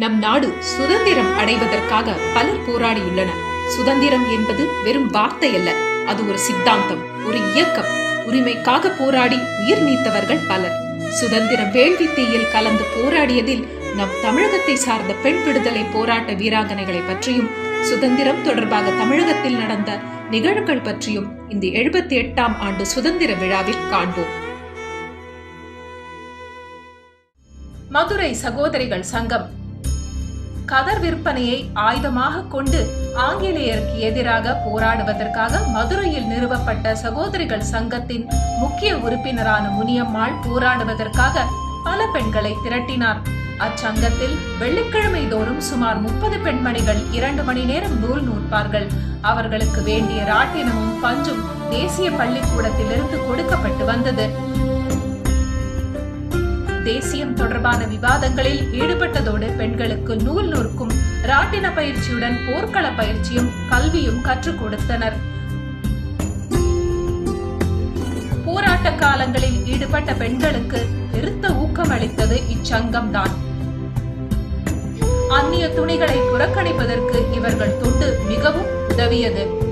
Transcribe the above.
நம் நாடு சுதந்திரம் அடைவதற்காக பலர் போராடியுள்ளனர். சுதந்திரம் என்பது வெறும் வார்த்தை அல்ல அது ஒரு சித்தாந்தம் ஒரு இயக்கம். உரிமைக்காக போராடி உயிர் நீத்தவர்கள் பலர். சுதந்திர வேள்வி தீயில் கலந்து போராடியதில் நம் தமிழகத்தை சார்ந்த பெண் விடுதலை போராட்ட வீராங்கனைகளை பற்றியும் சுதந்திரம் தொடர்பாக தமிழகத்தில் நடந்த நிகழ்வுகள் பற்றியும் இந்த எழுபத்தி எட்டாம் ஆண்டு சுதந்திர விழாவில் காண்போம். மதுரை சகோதரிகள் சங்கம் கதர் விற்பனையை ஆயுதமாக கொண்டு ஆங்கிலேயருக்கு எதிராக போராடுவதற்காக மதுரையில் நிறுவப்பட்ட சகோதரிகள் சங்கத்தின் முக்கிய உறுப்பினரான முனியம்மாள் போராடுவதற்காக பல பெண்களை திரட்டினார். அச்சங்கத்தில் வெள்ளிக்கிழமை தோறும் சுமார் முப்பது பெண்மணிகள் இரண்டு மணி நேரம் நூல் நூற்பார்கள். அவர்களுக்கு வேண்டிய ராட்டினமும் பஞ்சும் தேசிய பள்ளிக்கூடத்திலிருந்து கொடுக்கப்பட்டு வந்தது. தேசியம் தொடர்பான விவாதங்களில் ஈடுபட்டதோடு பெண்களுக்கு நூல் நூற்கும் ராட்டின பயிற்சியுடன் போர்க்கள பயிற்சியும் கல்வியும் கற்றுக் கொடுத்தனர். போராட்ட காலங்களில் ஈடுபட்ட பெண்களுக்கு பெருத்த ஊக்கம் அளித்தது இச்சங்கம்தான். அந்நிய துணிகளை புறக்கணிப்பதற்கு இவர்கள் தொண்டு மிகவும் உதவியது.